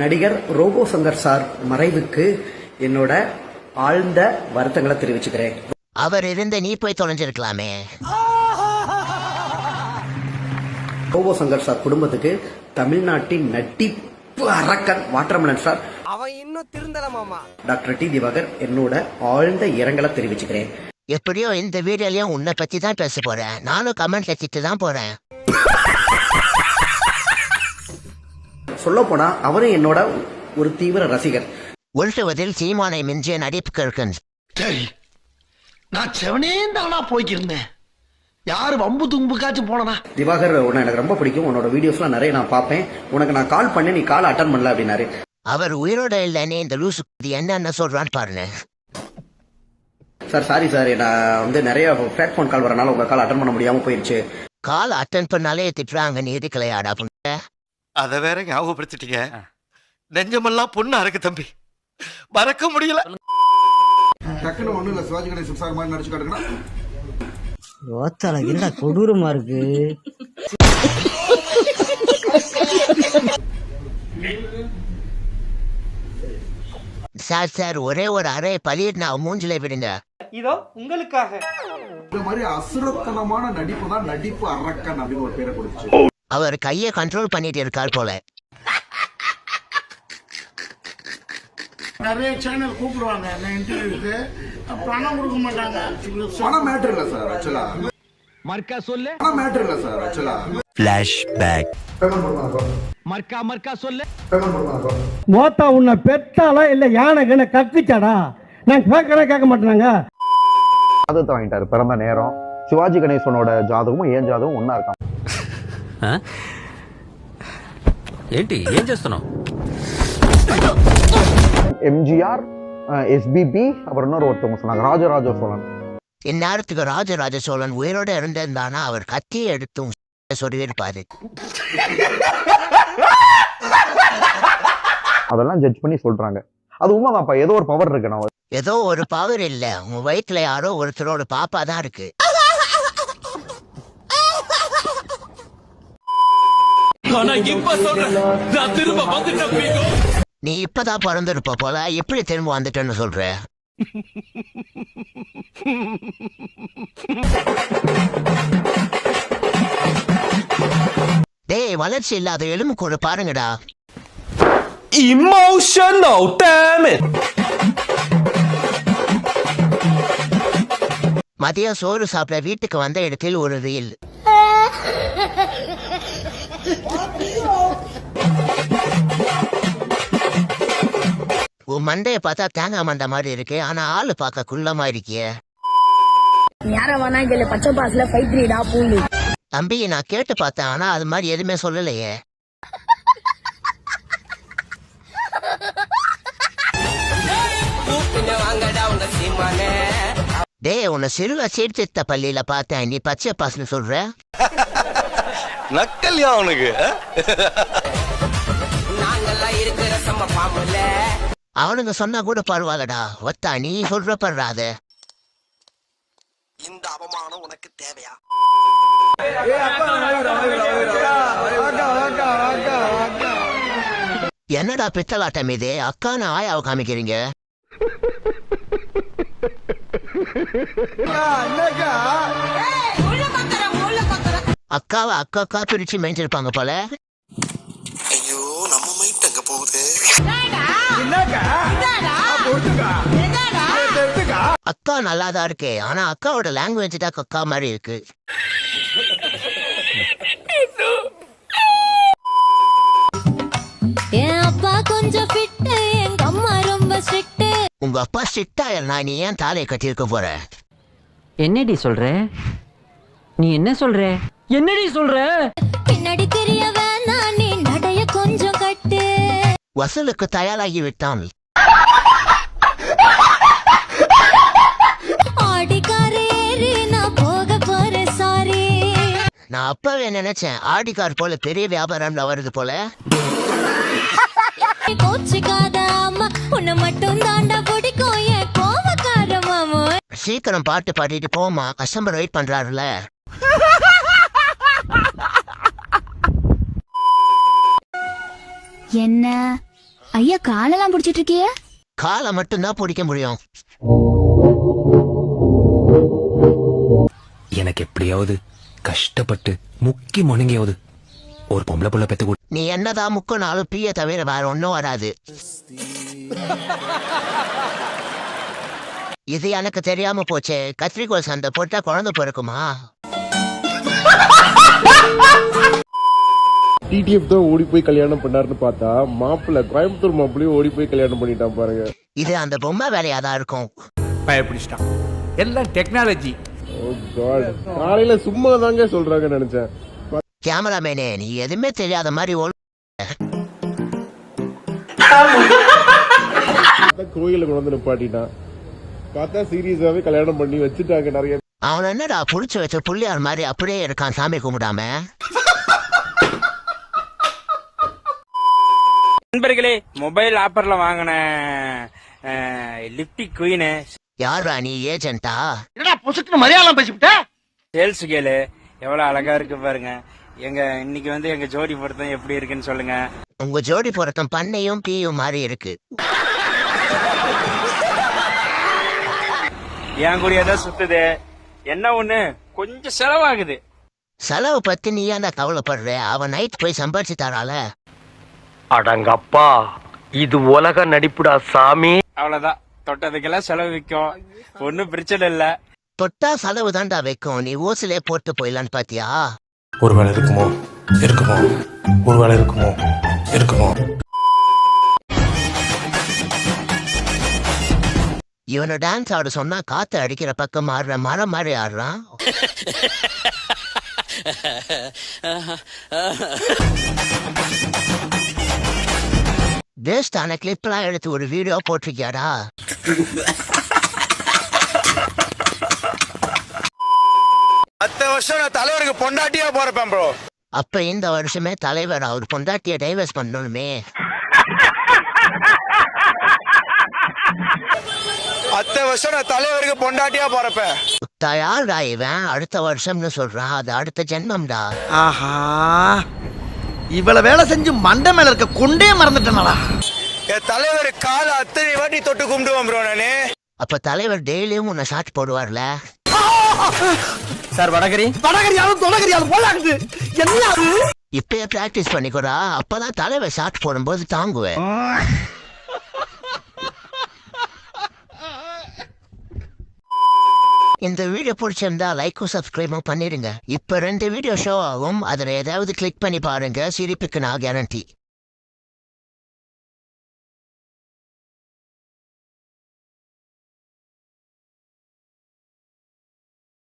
நடிகர் robot Shankar sir மறைவுக்கு என்னோட ஆழ்ந்த வருத்தங்களை தெரிவிச்சுக்கிறேன். அவர் இருந்த நீ போய் தொலைஞ்சிருக்கலாமே. ரோபோ சங்கர் சார் குடும்பத்துக்கு தமிழ்நாட்டின் நட்டிப்பு அரக்கன் வாட்டர்மலன் சார். அவன் இன்னும் திருந்தல மாமா. டாக்டர் டி திவாகர் என்னோட ஆழ்ந்த இரங்கலை தெரிவிச்சுக்கிறேன். எப்படியோ இந்த வீடியோலயும் உன்னை பத்தி தான் பேச போறேன். நானும் கமெண்ட்ல திட்டு தான் போறேன். சொல்ல போனா அவரும் என்னோட ஒரு தீவிர ரசிகர். உருட்டுவதில் சீமானை மிஞ்சிய இருக்கு சரி நான் செவனே தானா போய்க்கிருந்தேன். யாரு வம்பு தும்புக்காச்சும் போனனா? திவாகர் உன்னை எனக்கு ரொம்ப பிடிக்கும். உன்னோட வீடியோஸ்லாம் நிறைய நான் பார்ப்பேன். உனக்கு நான் கால் பண்ணி நீ கால் அட்டன் பண்ணல அப்படின்னாரு. அவர் உயிரோட இல்லைன்னு இந்த லூசு என்னென்ன சொல்றான்னு பாருங்க. சார் சாரி சார் நான் வந்து நிறைய பிளாட்ஃபார்ம் கால் வரனால உங்க கால் அட்டன் பண்ண முடியாம போயிருச்சு. கால் அட்டன் பண்ணாலே திட்டுறாங்க நீ இருக்கலையாடா புண்ட அத வேற ஞாபகப்படுத்திட்டீங்க. நெஞ்சமெல்லாம் பொண்ணா இருக்கு தம்பி. மறக்க முடியல. டக்குன்னு ஒண்ணும் இல்ல சிவாஜி கணேசன் சார் மாதிரி நடிச்சு காட்டுங்கன்னா ஓத்தால என்னடா கொடூரமா இருக்கு? சார் சார் ஒரே ஒரு அறை பலியிட்டு நான் மூஞ்சில விடுங்க இதோ உங்களுக்காக. இந்த மாதிரி அசுரத்தனமான நடிப்பு தான் நடிப்பு அரக்கன் அப்படின்னு ஒரு பேரை கொடுத்துச்சு. அவர் கையை கண்ட்ரோல் பண்ணிட்டு இருக்கார் போல. நிறைய சேனல் கூப்பிடுவாங்க இன்டர்வியூக்கு பணம் கொடுக்க மாட்டாங்க. பணம் மேட்டர் இல்ல சார் ஆக்சுவலா மர்க்கா சொல்லு. பணம் மேட்டர் இல்ல சார் ஆக்சுவலா பேமெண்ட் பண்ணுவாங்க மர்க்கா மர்க்கா சொல்லு. மோத்தா உன்னை பெத்தாளா இல்ல யானை கண்ண கக்குச்சாடா? நான் கேட்கறேன் கேட்க மாட்டேனாங்க. ஜாதகத்தை வாங்கிட்டாரு. பிறந்த நேரம். சிவாஜி கணேசனோட ஜாதகமும் ஏன் ஜாதகம் ஒன்னா இருக்கான் ఏంటి ఏం చేస్తున్నావు எம்ஜிஆர் எஸ்பிபி அப்புறம் இன்னொரு ஒருத்தவங்க சொன்னாங்க ராஜராஜ சோழன் இந்நேரத்துக்கு ராஜராஜ சோழன் உயிரோட இருந்திருந்தானா அவர் கத்தியை எடுத்தும் சொல்லியிருப்பாரு அதெல்லாம் ஜட்ஜ் பண்ணி சொல்றாங்க அது உண்மைதான்ப்பா ஏதோ ஒரு பவர் இருக்கு நான் ஏதோ ஒரு பவர் இல்ல உன் வயிற்றுல யாரோ ஒருத்தரோட பாப்பா தான் இருக்கு நீ இப்பதான் பிறந்திருப்ப போல எப்படி திரும்ப வந்துட்டேன்னு சொல்ற? டேய் வளர்ச்சி இல்லாத எலும்பு கூட பாருங்கடா. இமோஷன் அவுட் மதியம் சோறு சாப்பிட வீட்டுக்கு வந்த இடத்தில் ஒரு ரீல். உன் மண்டைய பார்த்தா தேங்காய் மண்டை மாதிரி இருக்கு ஆனா ஆளு பார்க்க குள்ளமா இருக்கியே. யார வேணா கேளு பச்சை பாஸ்ல ஃபைவ் த்ரீடா பூண்டு. தம்பி நான் கேட்டு பார்த்தேன் ஆனா அது மாதிரி எதுவுமே சொல்லலையே. டேய் உன்னை சிறுவ சீர்திருத்த பள்ளியில பார்த்தேன். நீ பச்சை பாஸ்னு சொல்ற? நக்கல்யா அவனுக்கு. நாங்கெல்லாம் இருக்கிற செம்ம பாம்புல. அவனுங்க சொன்னா கூட பரவாயில்லடா. ஒத்தா நீ சொல்ற படுறாத இந்த அவமானம் உனக்கு தேவையா? என்னடா பித்தலாட்டம் இது அக்கான ஆயாவை காமிக்கிறீங்க? அக்காவை அக்கா அக்கா பிரிச்சு மேய்ச்சிருப்பாங்க போல. ஐயோ நம்ம மைட் அங்க போகுது? அக்கா நல்லாதான் இருக்கு ஆனா அக்காவோட லாங்குவேஜ் தான் கக்கா மாதிரி இருக்கு. என் அப்பா கொஞ்சம் ஃபிட்டு எங்க அம்மா ரொம்ப ஸ்ட்ரிக்ட் உங்க அப்பா ஸ்ட்ரிக்டா நான் நீ ஏன் தாலையை கட்டியிருக்க போற? என்னடி சொல்ற? நீ என்ன சொல்ற? என்னடி சொல்ற? பின்னாடி தெரிய வசூலுக்கு தயாராகி விட்டான். ஆடிக்கார ஏறி நான் அப்பவே நினைச்சேன் ஆடிக்கார் போல பெரிய வியாபாரம்ல வருது போல. சீக்கிரம் பாட்டு பாடிட்டு போமா கஸ்டமர் வெயிட் பண்றாருல. என்ன? ஐயா காலெல்லாம் புடிச்சிட்டு இருக்கிய காலை மட்டும்தான் பிடிக்க முடியும். எனக்கு எப்படியாவது கஷ்டப்பட்டு முக்கி முணங்கியாவது ஒரு பொம்பளை புள்ள பெத்து கொடு. நீ என்னதான் முக்குனாலும் பீய தவிர வேற ஒன்றும் வராது. இது எனக்கு தெரியாம போச்சே. கத்திரிக்கோள் சண்டை போட்டா குழந்தை பிறக்குமா? டிடிஎஃப் தான் ஓடி போய் கல்யாணம் பண்ணாருன்னு பார்த்தா மாப்பிள்ள கோயம்புத்தூர் மாப்பிள்ளையும் ஓடி போய் கல்யாணம் பண்ணிட்டான் பாருங்க. இது அந்த பொம்மை வேலையா தான் இருக்கும். பயப்பிடிச்சிட்டான். எல்லாம் டெக்னாலஜி ஓ காட் காலையில சும்மா தாங்க சொல்றாங்க நினைச்சேன். கேமராமேனே நீ எதுவுமே தெரியாத மாதிரி ஒழு- கோயில கொண்டு வந்து நிப்பாட்டிட்டான். பார்த்தா சீரியஸாவே கல்யாணம் பண்ணி வச்சுட்டாங்க நிறைய அவன் என்னடா புடிச்சு வச்ச புள்ளியார் மாதிரி அப்படியே இருக்கான் சாமி கும்பிடாம? நண்பர்களே மொபைல் ஆப்பர்ல வாங்கின லிப்டிக் குயின் யாரா நீ ஏஜென்ட்டா? என்னடா பொசுக்குன்னு மலையாளம் பேசிவிட்ட? சேல்ஸ் கேளு. எவ்வளவு அழகா இருக்கு பாருங்க. எங்க இன்னைக்கு வந்து எங்க ஜோடி பொருத்தம் எப்படி இருக்குன்னு சொல்லுங்க. உங்க ஜோடி பொருத்தம் பண்ணையும் பீயும் மாதிரி இருக்கு. என் கூடயே தான் சுத்துது. என்ன ஒண்ணு? கொஞ்சம் செலவாகுது. செலவு பத்தி நீ ஏன்டா கவலைப்படுற? அவன் நைட் போய் சம்பாரிச்சு தரால அடங்கப்பா. இது உலக நடிப்புடா சாமி. அவ்வளவுதான். தொட்டதுக்கெல்லாம் செலவு விற்கும். ஒன்னும் பிரச்சனை இல்ல. தொட்டா செலவு தான்டா வைக்கும். நீ ஓசிலே போட்டு போயிடலான்னு பாத்தியா? ஒருவேளை இருக்குமோ? இருக்குமோ? ஒருவேளை இருக்குமோ? இருக்குமோ? இவனை டான்ஸ் ஆட சொன்னா காத்து அடிக்கிற பக்கம் ஆடுற மரம் மாதிரி ஆடுறான். வேஸ்டான கிளிப்லாம் எடுத்து ஒரு வீடியோ போட்டிருக்கியாடா பத்து வருஷம் நான் தலைவருக்கு பொண்டாட்டியா போறப்பேன் ப்ரோ அப்ப இந்த வருஷமே தலைவர் அவர் பொண்டாட்டிய டைவர்ஸ் பண்ணணுமே. பத்து வருஷம் நான் தலைவருக்கு பொண்டாட்டியா போறப்பேன். தயார்டா இவன் அடுத்த வருஷம்னு சொல்றான் அது அடுத்த ஜென்மம்டா ஆஹா. இவ்வளவு வேலை செஞ்சு மண்டை மேல இருக்க கொண்டே மறந்துட்டேனடா. தலைவர் காலை அத்தனை வாட்டி தொட்டு கும்பிடுவேன் ப்ரோ நானு. அப்ப தலைவர் டெய்லியும் உன்னை ஷாட் போடுவார்ல? சார் வடகரி. வடகரியாலும் தொடகரியாலும் போலாகுது என்ன அது? இப்பயே பிராக்டிஸ் பண்ணிக்கூடா. அப்பதான் தலைவர் ஷாட் போடும்போது தாங்குவேன். இந்த வீடியோ பிடிச்சிருந்தா லைக்கும் சப்ஸ்கிரைபும் பண்ணிடுங்க. இப்ப ரெண்டு வீடியோ ஷோ ஆகும். அதுல ஏதாவது கிளிக் பண்ணி பாருங்க. சிரிப்புக்கு நான் கேரண்டி